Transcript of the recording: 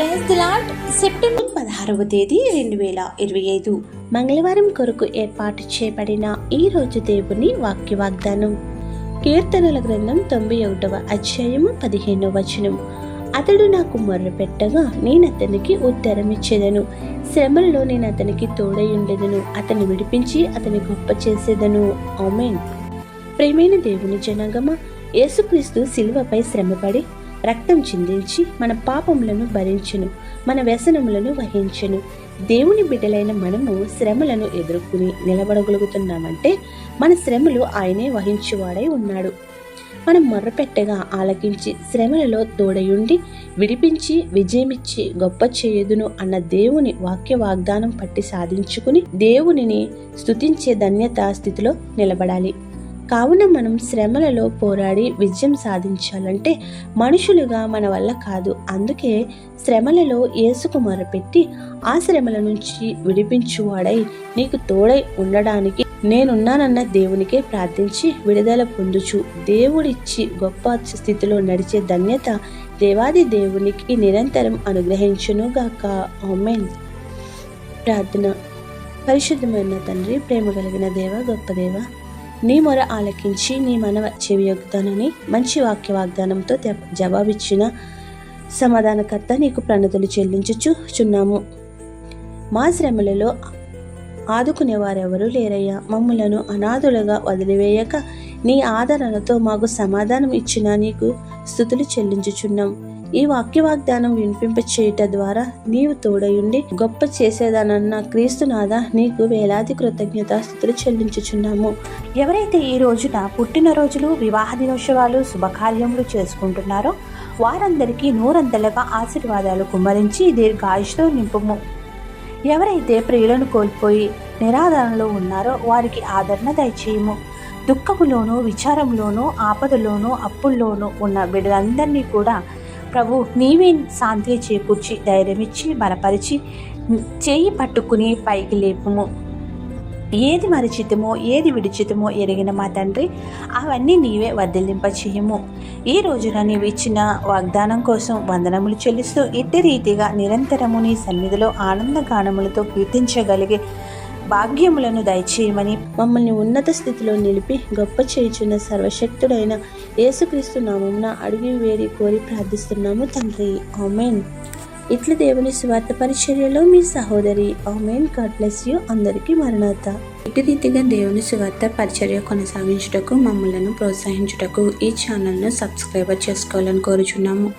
ప్రెహ్లాడ్ September పదహారవ తేదీ రెండు వేల ఇరవై ఐదు. మంగళవారం కొరకు ఏర్పాటు చేయబడిన ఈ రోజు దేవుని వాక్య వాగ్దానం కీర్తనల గ్రంథం తొంభై ఒకటవ అధ్యాయము పదిహేనవ వచనం. అతడు నాకు మొర్రపెట్టగా నేను అతనికి ఉత్తరం ఇచ్చేదను. శ్రమల్లో నేను అతనికి తోడై ఉండేదను. అతన్ని విడిపించి అతని గొప్ప చేసేదను. ఆమెన్. ప్రేమైన దేవుని జనాగమ యేసుక్రీస్తు శిలువపై శ్రమపడి రక్తం చిందించి మన పాపములను భరించును మన వ్యసనములను వహించును. దేవుని బిడ్డలైన మనము శ్రమలను ఎదుర్కొని నిలబడగలుగుతున్నామంటే మన శ్రమలు ఆయనే వహించువాడై ఉన్నాడు. మనం మొర్రపెట్టగా ఆలకించి శ్రమలలో తోడయుండి విడిపించి విజయమిచ్చి గొప్ప చేయుదును అన్న దేవుని వాక్య వాగ్దానం పట్టి సాధించుకుని దేవునిని స్తుతించే ధన్యత స్థితిలో నిలబడాలి. కావున మనం శ్రమలలో పోరాడి విజయం సాధించాలంటే మనుషులుగా మన వల్ల కాదు. అందుకే శ్రమలలో ఏసుకు మొరపెట్టి ఆ శ్రమల నుంచి విడిపించువాడై నీకు తోడై ఉండడానికి నేనున్నానన్న దేవునికే ప్రార్థించి విడుదల పొందుచు. దేవుడిచ్చి గొప్ప స్థితిలో నడిచే ధన్యత దేవాది దేవునికి నిరంతరం అనుగ్రహించునుగాక. ఆమెన్. ప్రార్థన. పరిశుద్ధమైన తండ్రి ప్రేమ కలిగిన దేవ గొప్ప దేవ నీ మొర ఆలకించి నీ మనవ చెవియొగ్గుతానని మంచి వాక్య వాగ్దానంతో జవాబిచ్చిన సమాధానకర్త నీకు ప్రణతులు చెల్లించుచు చున్నాము. మా శ్రమలలో ఆదుకునేవారెవరూ లేరయ్యా. మమ్ములను అనాథులుగా వదిలివేయక నీ ఆదరణతో మాకు సమాధానం ఇచ్చిన నీకు స్థుతులు చెల్లించుచున్నాం. ఈ వాక్య వాగ్దానం వినిపింప చేయుట ద్వారా నీవు తోడయుండి గొప్ప చేసేదానన్న క్రీస్తునాథ నీకు వేలాది కృతజ్ఞత స్థుతులు చెల్లించుచున్నాము. ఎవరైతే ఈ రోజున పుట్టినరోజులు వివాహ దినోత్సవాలు శుభకార్యములు చేసుకుంటున్నారో వారందరికీ నూరంతలుగా ఆశీర్వాదాలు కుమ్మరించి దీర్ఘాయుషతో నింపుము. ఎవరైతే ప్రియులను కోల్పోయి నిరాదరణలో ఉన్నారో వారికి ఆదరణ దయచేయము. దుఃఖములోనూ విచారంలోనూ ఆపదలోనూ అప్పుల్లోనూ ఉన్న బిడ్డలందరినీ కూడా ప్రభు నీవే శాంతి చేకూర్చి ధైర్యమిచ్చి బలపరిచి చేయి పట్టుకుని పైకి లేపుము. ఏది మరిచితమో ఏది విడిచితమో ఎరిగిన మా తండ్రి అవన్నీ నీవే వర్ధిల్లింప చేయము ఈ రోజున నీవు ఇచ్చిన వాగ్దానం కోసం వందనములు చెల్లిస్తూ ఇట్టి రీతిగా నిరంతరము నీ సన్నిధిలో ఆనంద గానములతో కీర్తించగలిగే భాగ్యములను దయచేయమని మమ్మల్ని ఉన్నత స్థితిలో నిలిపి గొప్ప చేయుచున్న సర్వశక్తుడైన యేసుక్రీస్తు నామమున అడిగి వేడి కోరి ప్రార్థిస్తున్నాము తండ్రి. ఆమెన్. ఇట్ల దేవుని స్వార్థ పరిచర్యలో మీ సహోదరి ఆమెన్. God bless you. అందరికీ మరణాత. ఇటు రీతిగా దేవుని స్వార్థ పరిచర్య కొనసాగించుటకు మమ్మలను ప్రోత్సహించుటకు ఈ ఛానల్ను సబ్స్క్రైబర్ చేసుకోవాలని కోరుచున్నాము.